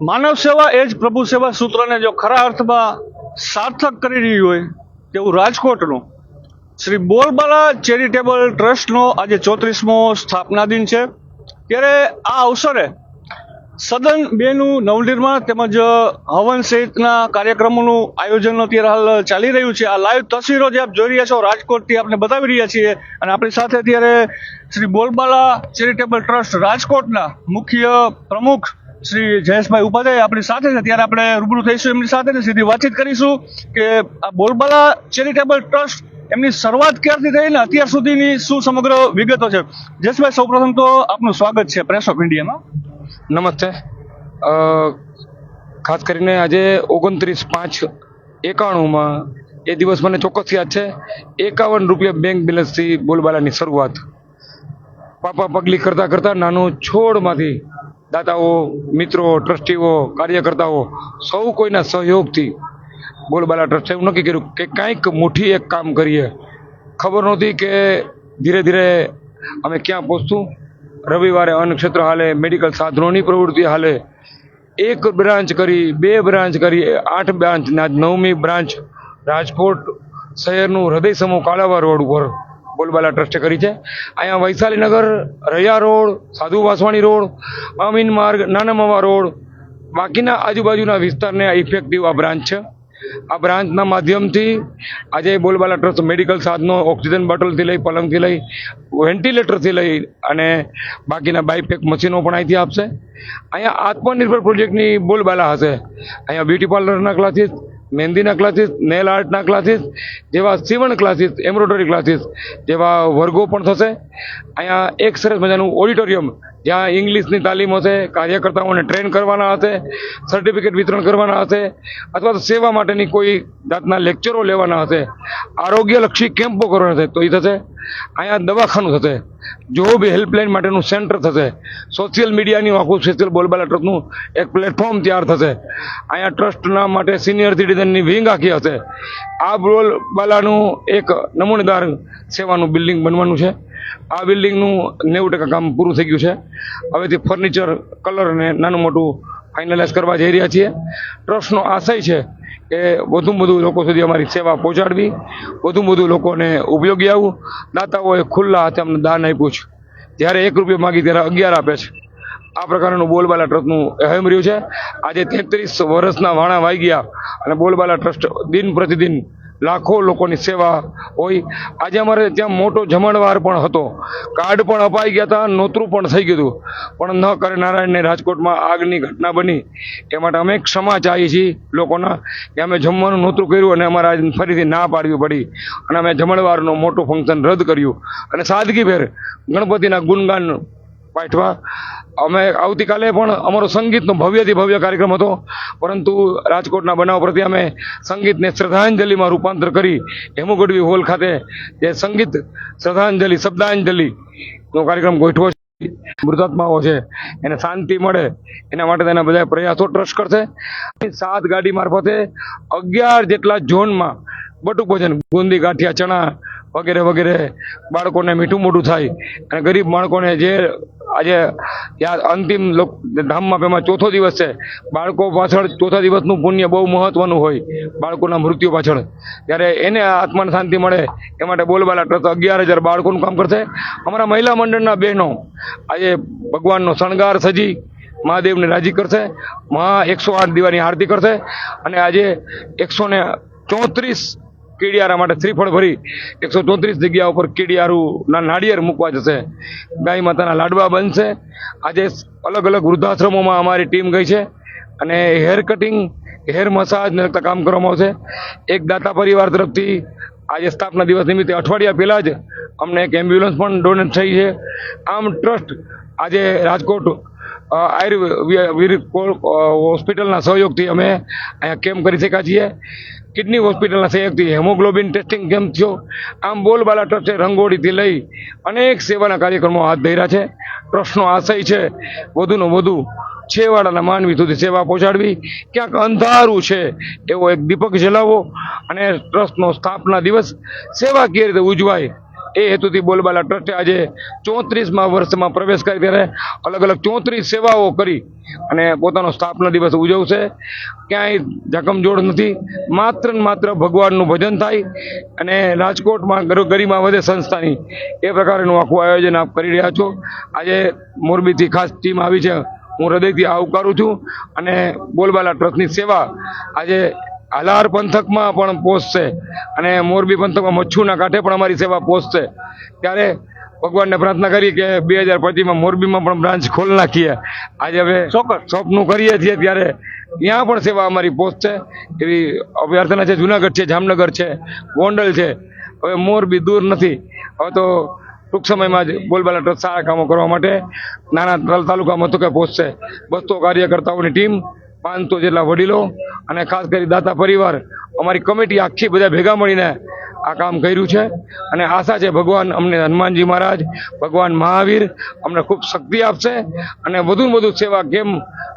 માનવ સેવા એ જ પ્રભુ સેવા સૂત્રને જો ખરા અર્થમાં સાર્થક કરી રહ્યું હોય તેવું રાજકોટનું શ્રી બોલબાલા ચેરિટેબલ ટ્રસ્ટનો આજે ચોત્રીસમો સ્થાપના દિન છે. ત્યારે આ અવસરે સદન બેનું નવનિર્માણ તેમજ હવન સહિતના કાર્યક્રમોનું આયોજન અત્યારે હાલ ચાલી રહ્યું છે. આ લાઈવ તસવીરો જે આપ જોઈ રહ્યા છો, રાજકોટથી આપણે બતાવી રહ્યા છીએ અને આપણી સાથે અત્યારે શ્રી બોલબાલા ચેરિટેબલ ટ્રસ્ટ રાજકોટના મુખ્ય પ્રમુખ શ્રી જયેશભાઈ ઉપાધ્યાય આપણી સાથે છે. ત્યારે આપણે રૂબરૂ થઈશું. એમની સાથે સીધી વાતચીત કરીશું કે આ બોલબાલા ચેરિટેબલ ટ્રસ્ટ એમની શરૂઆત ક્યારથી થઈ ને અત્યાર સુધીની શું સમગ્ર વિગતો છે? જયેશભાઈ, સૌપ્રથમ તો આપનું સ્વાગત છે પ્રેસ ઓફ ઇન્ડિયામાં નમસ્તે. ખાસ કરીને આજે ઓગણત્રીસ પાંચ એકાણુંમાં એ દિવસ મને ચોક્કસ યાદ છે. એકાવન રૂપિયા બેંક બેલેન્સથી બોલબાલાની શરૂઆત. પાપા પગલી કરતાં કરતાં નાનો છોડમાંથી દાતાઓ, મિત્રો, ટ્રસ્ટીઓ, કાર્યકર્તાઓ, સૌ કોઈના સહયોગથી બોલબાલા ટ્રસ્ટે એવું નક્કી કર્યું કે કાંઈક મુઠ્ઠી એક કામ કરીએ. ખબર નહોતી કે ધીરે ધીરે અમે ક્યાં પહોંચતું રવિવારે અન્ન ક્ષેત્ર હાલે, મેડિકલ સાધનોની પ્રવૃત્તિ હાલે. એક બ્રાન્ચ કરી, બે બ્રાન્ચ કરી, આઠ બ્રાન્ચ નવમી બ્રાન્ચ રાજકોટ શહેરનું હૃદય સમૂહ કાળાવા રોડ ઉપર બોલબાલા ટ્રસ્ટે કરી છે. અહીંયા વૈશાલીનગર રૈયા રોડ, સાધુ વાસવાણી રોડ, અમીન માર્ગ નાનામવા રોડ, બાકીના આજુબાજુના વિસ્તારને ઇફેક્ટિવ આ બ્રાન્ચ છે. આ બ્રાન્ચના માધ્યમથી આજે બોલબાલા ટ્રસ્ટ મેડિકલ સાધનો, ઓક્સિજન બોટલથી લઈ, પલંગથી લઈ, વેન્ટિલેટરથી લઈ અને બાકીના બાયપેક મશીનો પણ અહીંથી આપશે. અહીંયા આત્મનિર્ભર પ્રોજેક્ટની બોલબાલા હશે. અહીંયા બ્યુટી પાર્લરના ક્લાસીસ મહેંદીના ક્લાસીસ નેલ આર્ટના ક્લાસીસ જેવા સીવણ ક્લાસીસ એમ્બ્રોઇડરી ક્લાસીસ જેવા વર્ગો પણ થશે. અહીંયા એક સરસ મજાનું ઓડિટોરિયમ જ્યાં ઇંગ્લિશની તાલીમ હશે, કાર્યકર્તાઓને ટ્રેન કરવાના હશે સર્ટિફિકેટ વિતરણ કરવાના હશે, અથવા તો સેવા માટેની કોઈ જાતના લેક્ચરો લેવાના હશે. આરોગ્યલક્ષી કેમ્પો કરવાના હશે, તો એ થશે. અહીંયા દવાખાનું થશે. જોબ હેલ્પલાઇન માટેનું સેન્ટર થશે સોશિયલ મીડિયાની આખું સોશિયલ બોલબાલા ટ્રસ્ટનું એક પ્લેટફોર્મ તૈયાર થશે. અહીંયા ટ્રસ્ટના માટે સિનિયર સિટીઝનની વિંગ આખી હશે. આ બોલબાલાનું એક નમૂનેદાર સેવાનું બિલ્ડિંગ બનવાનું છે. આ બિલ્ડિંગનું નેવું ટકા કામ પૂરું થઈ ગયું છે. હવેથી ફર્નિચર કલર અને નાનું મોટું ફાઇનલાઇઝ કરવા જઈ રહ્યા છીએ. ટ્રસ્ટનો આશય છે કે વધુમાં વધુ લોકો સુધી અમારી સેવા પહોંચાડવી વધુમાં વધુ લોકોને ઉપયોગી આવું દાતાઓએ ખુલ્લા હાથે અમને દાન આપ્યું છે. જ્યારે એક રૂપિયો માગી ત્યારે અગિયાર આપે છે. આ પ્રકારનું બોલબાલા ટ્રસ્ટનું અહેમ રહ્યું છે. આજે તેત્રીસ વર્ષના વાણા વાઈ ગયા અને બોલબાલા ટ્રસ્ટ દિન પ્રતિદિન લાખો લોકોની સેવા હોય. આજે અમારે ત્યાં મોટો જમણવાર પણ હતો. કાર્ડ પણ અપાઈ ગયા હતા, નોતરું પણ થઈ ગયું પણ ન કરે નારાયણને રાજકોટમાં આગની ઘટના બની. એ માટે અમે ક્ષમા ચાહીએ છીએ લોકોના કે અમે જમવાનું નોતરું કર્યું અને અમારે આજ ફરીથી ના પાડવી પડી. અને અમે જમણવારનું મોટું ફંક્શન રદ કર્યું. અને સાદગીભેર ગણપતિના ગુણગાન પાઠવા. અમે આવતીકાલે પણ અમારો સંગીતનો ભવ્યથી ભવ્ય કાર્યક્રમ હતો. પરંતુ રાજકોટના બનાવ પ્રત્યે અમે સંગીતને શ્રદ્ધાંજલિમાં રૂપાંતર કરી હેમુગઢવી હોલ ખાતે જે સંગીત શ્રદ્ધાંજલિ શબ્દાંજલિનો કાર્યક્રમ ગોઠવો છે. મૃતાત્માઓ છે. એને શાંતિ મળે. એના માટે તેના બધા પ્રયાસો ટ્રસ્ટ કરશે. સાત ગાડી મારફતે અગિયાર જેટલા ઝોનમાં બટુક ભોજન, બુંદી, ગાંઠિયા, ચણા વગેરે વગેરે બાળકોને મીઠું મોઢું થાય. અને ગરીબ બાળકોને જે આજે અંતિમ ધામમાં એમાં ચોથો દિવસ છે, બાળકો પાછળ ચોથા દિવસનું પુણ્ય બહુ મહત્વનું હોય, બાળકોના મૃત્યુ પાછળ. ત્યારે એને આત્માને શાંતિ મળે, એ માટે બોલબાલા ટ્રસ્ટ અગિયાર હજાર બાળકોનું કામ કરશે. અમારા મહિલા મંડળના બહેનો આજે ભગવાનનો શણગાર સજી, મહાદેવને રાજી કરશે, મહા એકસો આઠ દિવાની આરતી કરશે. અને આજે એકસો ને ચોત્રીસ કીડિયારા માટે શ્રીફળ ભરી. એકસો ચોત્રીસ જગ્યા ઉપર કીડિયારુના નાળિયેર મૂકવા જશે. ગાય માતાના લાડવા બનશે. આજે અલગ અલગ વૃદ્ધાશ્રમોમાં અમારી ટીમ ગઈ છે અને હેર કટિંગ હેર મસાજને લગતા કામ કરવામાં આવશે. એક દાતા પરિવાર તરફથી આજે સ્થાપના દિવસ નિમિત્તે અઠવાડિયા પહેલાં જ અમને એક એમ્બ્યુલન્સ પણ ડોનેટ થઈ છે. આમ ટ્રસ્ટ આજે રાજકોટ આયુર્વેદ હોસ્પિટલના સહયોગથી અમે અહીંયા કેમ્પ કરી શક્યા છીએ. કિડની હોસ્પિટલના સહયોગથી હેમોગ્લોબિન ટેસ્ટિંગ કેમ્પ થયો. આમ બોલબાલા ટ્રસ્ટે રંગોળીથી લઈ અનેક સેવાના કાર્યક્રમો હાથ ધર્યા છે. ટ્રસ્ટનો આશય છે. વધુને વધુ છેવાડાના માનવી સુધી સેવા પહોંચાડવી ક્યાંક અંધારું છે એવો એક દીપક જલાવો અને ટ્રસ્ટનો સ્થાપના દિવસ સેવાકીય રીતે ઉજવાય એ હેતુથી બોલબાલા ટ્રસ્ટે આજે ચોત્રીસમાં વર્ષમાં પ્રવેશ કરી ત્યારે અલગ અલગ ચોત્રીસ સેવાઓ કરી અને પોતાનો સ્થાપના દિવસ ઉજવશે. ક્યાંય જખમજોડ નથી. માત્ર ને માત્ર ભગવાનનું ભજન થાય અને રાજકોટમાં ગર- ગરિમા વધે સંસ્થાની એ પ્રકારનું આખું આયોજન આપ કરી રહ્યા છો. આજે મોરબીથી ખાસ ટીમ આવી છે. હું હૃદયથી આવકારું છું અને બોલબાલા ટ્રસ્ટની સેવા આજે હાલાર પંથકમાં પણ પહોંચશે અને મોરબી પંથકમાં મચ્છુના કાંઠે પણ અમારી સેવા પહોંચશે ત્યારે ભગવાનને પ્રાર્થના કરી કે બે હજાર પચીસમાં મોરબીમાં પણ બ્રાન્ચ ખોલ નાખીએ. આજે હવે ચોક્કસ. સ્વપ્નું કરીએ છીએ ત્યારે ત્યાં પણ સેવા અમારી પહોંચશે એવી અભ્યર્થના છે જુનાગઢ છે જામનગર છે ગોંડલ છે. હવે મોરબી દૂર નથી. હવે તો ટૂંક સમયમાં જ બોલબાલા ટ્રસ્ટ સારા કામો કરવા માટે નાના તાલ- તાલુકા મથકે પહોંચશે બસો કાર્યકર્તાઓની ટીમ પાંચસો જેટલા વડીલો અને ખાસ કરી દાતા પરિવાર, અમારી કમિટી આખી બધા ભેગા મળીને આ કામ કર્યું છે. અને આશા છે ભગવાન અમને હનુમાનજી મહારાજ, ભગવાન મહાવીર અમને ખૂબ શક્તિ આપશે અને વધુ વધુ સેવા કેમ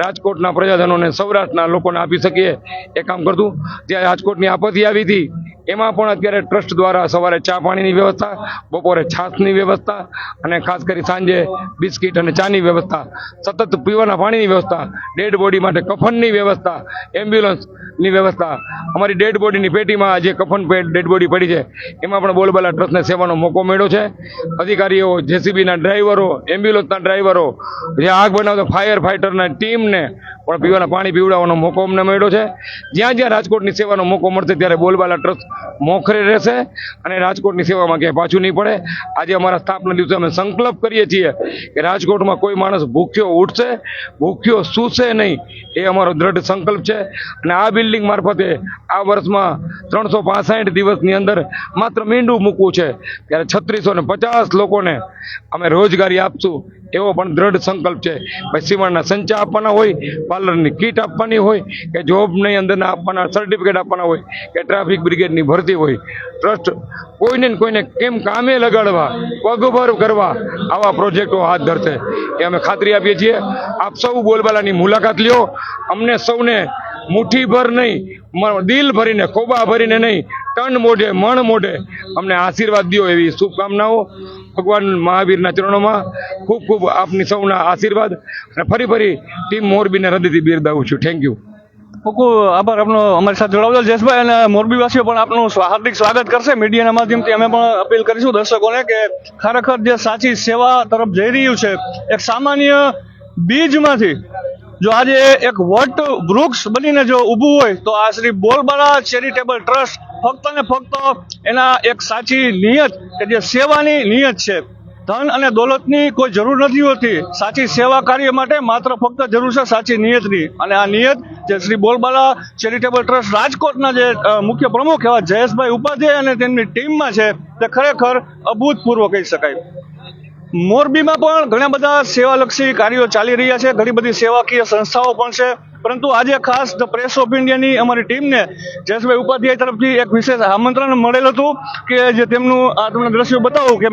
રાજકોટના પ્રજાજનોને સૌરાષ્ટ્રના લોકોને આપી શકીએ એ કામ કરતું. જ્યાં રાજકોટની આપત્તિ આવી હતી એમાં પણ અત્યારે ટ્રસ્ટ દ્વારા સવારે ચા પાણીની વ્યવસ્થા, બપોરે છાશની વ્યવસ્થા અને ખાસ કરી સાંજે બિસ્કિટ અને ચાની વ્યવસ્થા, સતત પીવાના પાણીની વ્યવસ્થા, ડેડ બોડી માટે કફનની વ્યવસ્થા, એમ્બ્યુલન્સની વ્યવસ્થા. અમારી ડેડ બોડીની પેટીમાં જે કફન ડેડ બોડી પડી છે, એમાં પણ બોલબાલા ટ્રસ્ટને સેવાનો મોકો મળ્યો છે. અધિકારીઓ, જેસીબીના ડ્રાઈવરો, એમ્બ્યુલન્સના ડ્રાઈવરો, જે આગ બનાવતા ફાયર ફાઇટરના ટીમને પણ પીવાના પાણી પીવડાવવાનો મોકો અમને મળ્યો છે. જ્યાં જ્યાં રાજકોટની સેવાનો મોકો મળશે ત્યારે બોલબાલા ટ્રસ્ટ મોખરે રહેશે અને રાજકોટની સેવામાં ક્યાંય પાછું નહીં પડે. આજે અમારા સ્થાપના દિવસે અમે સંકલ્પ કરીએ છીએ કે રાજકોટમાં કોઈ માણસ ભૂખ્યો ઉઠશે, ભૂખ્યો સૂશે નહીં, એ અમારો દ્રઢ સંકલ્પ છે. અને આ બિલ્ડિંગ મારફતે આ વર્ષમાં ત્રણસો પાસઠ દિવસની અંદર માત્ર મીંડું મૂકવું છે. ત્યારે છત્રીસો ને પચાસ લોકોને અમે રોજગારી આપશું એવો પણ દ્રઢ સંકલ્પ છે. ભાઈ સીવણના સંચા આપવાના હોય પાર્લરની કીટ આપવાની હોય, કે જોબની અંદરના આપવાના સર્ટિફિકેટ આપવાના હોય, કે ટ્રાફિક બ્રિગેડની ભરતી હોય. ટ્રસ્ટ કોઈને ને કોઈને કેમ કામે લગાડવા, પગભર કરવા આવા પ્રોજેક્ટો હાથ ધરશે. એ અમે ખાતરી આપીએ છીએ. આપ સૌ બોલબાલાની મુલાકાત લ્યો. અમને સૌને મુઠ્ઠીભર નહીં દિલ ભરીને, ખોબા ભરીને નહીં ટન મોઢે મણ મોઢે અમને આશીર્વાદ દો એવી શુભકામનાઓ. ભગવાન મહાવીરના ચરણોમાં ખૂબ ખૂબ આપની સૌના આશીર્વાદ અને ફરી ફરી ટીમ મોરબીને હૃદયથી બિરદાવું છું. થેન્ક યુ ખૂબ આભાર આપનો અમારી સાથે જોડાવજો જયેશભાઈ અને મોરબીવાસીઓ પણ આપનું હાર્દિક સ્વાગત કરશે. મીડિયાના માધ્યમથી અમે પણ અપીલ કરીશું દર્શકોને કે ખરેખર જે સાચી સેવા તરફ જઈ રહ્યું છે, એક સામાન્ય બીજમાંથી જો આજે એક વટ વૃક્ષ બનીને જો ઊભું હોય, તો આ શ્રી બોલબાળા ચેરિટેબલ ટ્રસ્ટ ફક્ત ને ફક્ત એના એક સાચી નિયત કે જે સેવાની નિયત છે. ધન અને દોલતની કોઈ જરૂર નથી હોતી. સાચી સેવા કાર્ય માટે માત્ર ફક્ત જરૂર છે સાચી નિયતની અને આ નિયત જે શ્રી બોલબાલા ચેરિટેબલ ટ્રસ્ટ રાજકોટના જે મુખ્ય પ્રમુખ એવા જયેશભાઈ ઉપાધ્યાય અને તેમની ટીમમાં છે, તે ખરેખર અભૂતપૂર્વ કહી શકાય. મોરબીમાં પણ ઘણા બધા સેવાલક્ષી કાર્યો ચાલી રહ્યા છે. ઘણી બધી સેવાકીય સંસ્થાઓ પણ છે. પરંતુ આજે ખાસ ધ પ્રેસ ઓફ ઇન્ડિયાની અમારી ટીમને જયેશભાઈ ઉપાધ્યાય તરફથી એક વિશેષ આમંત્રણ મળેલ હતું કે જે તેમનું આ તમને દ્રશ્યો બતાવું કે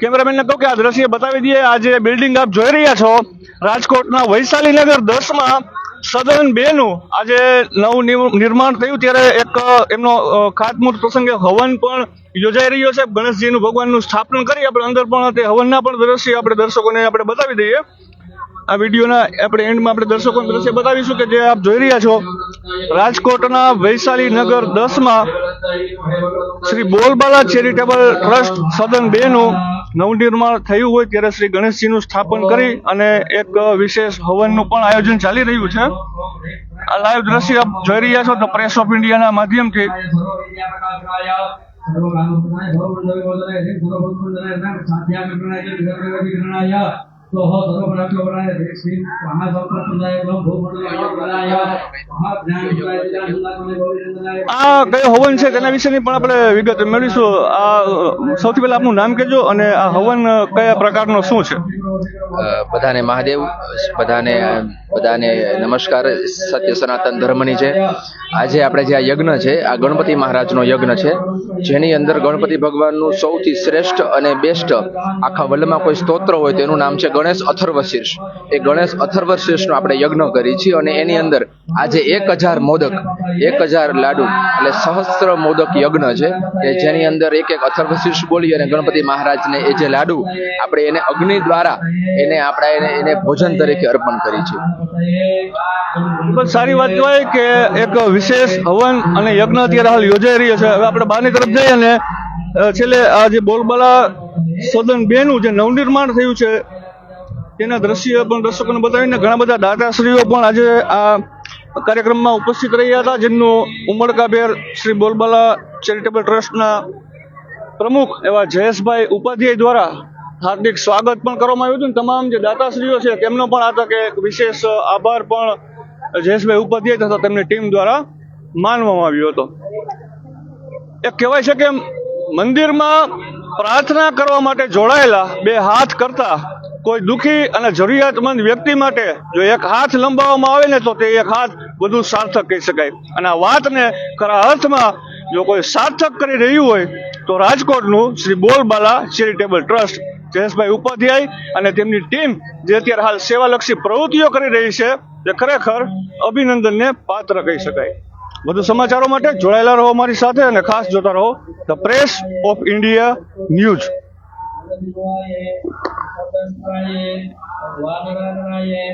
કેમેરામેનને કહું કે આ દ્રશ્ય બતાવી દઈએ. આ જે બિલ્ડિંગ આપ જોઈ રહ્યા છો. રાજકોટના વૈશાલીનગર દસમાં સદન બે નું આજે નવું નિર- નિર્માણ થયું. ત્યારે એક, એમનો ખાતમુહૂર્ત પ્રસંગે હવન પણ યોજાઈ રહ્યો છે. ગણેશજીનું ભગવાનનું સ્થાપન કરી આપણે અંદર પણ તે હવનના પણ દ્રશ્ય આપણે દર્શકોને આપણે બતાવી દઈએ. આ વિડીયોના આપણે એન્ડમાં આપણે દર્શકોને દ્રશ્ય બતાવીશું કે જે આપ જોઈ રહ્યા છો. રાજકોટના વૈશાલી નગર દસમાં શ્રી બોલબાલા ચેરિટેબલ ટ્રસ્ટ સદન બે નું નવનિર્માણ થયું હોય ત્યારે શ્રી ગણેશજીનું સ્થાપન કરી અને એક વિશેષ હવનનું પણ આયોજન ચાલી રહ્યું છે. આ લાઈવ દ્રશ્ય આપ જોઈ રહ્યા છો તો પ્રેસ ઓફ ઇન્ડિયાના માધ્યમથી. આ કયો હવન છે તેના વિશેની પણ આપણે વિગત મેળવીશું. આ સૌથી પહેલા આપનું નામ કહેજો અને આ હવન કયા પ્રકારનો શું છે? બધાને મહાદેવ બધાને બધાને નમસ્કાર. સત્ય સનાતન ધર્મની છે. આજે આપણે જે આ યજ્ઞ છે આ ગણપતિ મહારાજનો યજ્ઞ છે જેની અંદર ગણપતિ ભગવાનનું સૌથી શ્રેષ્ઠ અને બેસ્ટ આખા વર્લ્ડમાં કોઈ સ્તોત્ર હોય તેનું નામ છે ગણેશ. ગણેશ અથર્વશીર્ષ એ ગણેશ અથર્વશીર્ષનો આપણે યજ્ઞ કરી છીએ અને એની અંદર આજે એક હજાર મોદક, એક હજાર લાડુ, એટલે સહસ્ત્ર મોદક યજ્ઞ છે, કે જેની અંદર એક એક અથર્વશીર્ષ બોલી અને ગણપતિ મહારાજને એ જે લાડુ આપણે એને અગ્નિ દ્વારા એને આપણે એને એને ભોજન તરીકે અર્પણ કરી છે. સારી વાત કહેવાય કે એક વિશેષ હવન અને યજ્ઞ અત્યારે હાલ યોજાઈ રહ્યો છે. હવે આપણે બહારની તરફ જઈએ અને છેલ્લે આ જે બોલબાલા સદન બેનું જે નવનિર્માણ થયું છે તેના દ્રશ્ય પણ દર્શકોને બતાવીને ઘણા બધા દાતાશ્રીઓ પણ આજે આ કાર્યક્રમમાં ઉપસ્થિત રહ્યા હતા, જેમનું ઉમળકાભેર શ્રી બોલબાલા ચેરિટેબલ ટ્રસ્ટના પ્રમુખ એવા જયેશભાઈ ઉપાધ્યાય દ્વારા હાર્દિક સ્વાગત પણ કરવામાં આવ્યું હતું. તમામ જે દાતાશ્રીઓ છે, તેમનો પણ આ તકે એક વિશેષ આભાર પણ જયેશભાઈ ઉપાધ્યાય તથા તેમની ટીમ દ્વારા માનવામાં આવ્યો હતો. એ કહેવાય છે કે મંદિરમાં પ્રાર્થના કરવા માટે જોડાયેલા બે હાથ કરતા કોઈ દુઃખી અને જરૂરિયાતમંદ વ્યક્તિ માટે જો એક હાથ લંબાવવામાં આવે ને તો તે એક હાથ બધું સાર્થક કહી શકાય. અને આ વાતને ખરા અર્થમાં જો કોઈ સાર્થક કરી રહ્યું હોય, તો રાજકોટનું શ્રી બોલબાલા ચેરિટેબલ ટ્રસ્ટ જયેશભાઈ ઉપાધ્યાય અને તેમની ટીમ જે અત્યારે હાલ સેવાલક્ષી પ્રવૃત્તિઓ કરી રહી છે, તે ખરેખર અભિનંદનને પાત્ર કહી શકાય. વધુ સમાચારો માટે જોડાયેલા રહો અમારી સાથે અને ખાસ જોતા રહો the press of India news. ஆயே ஆயே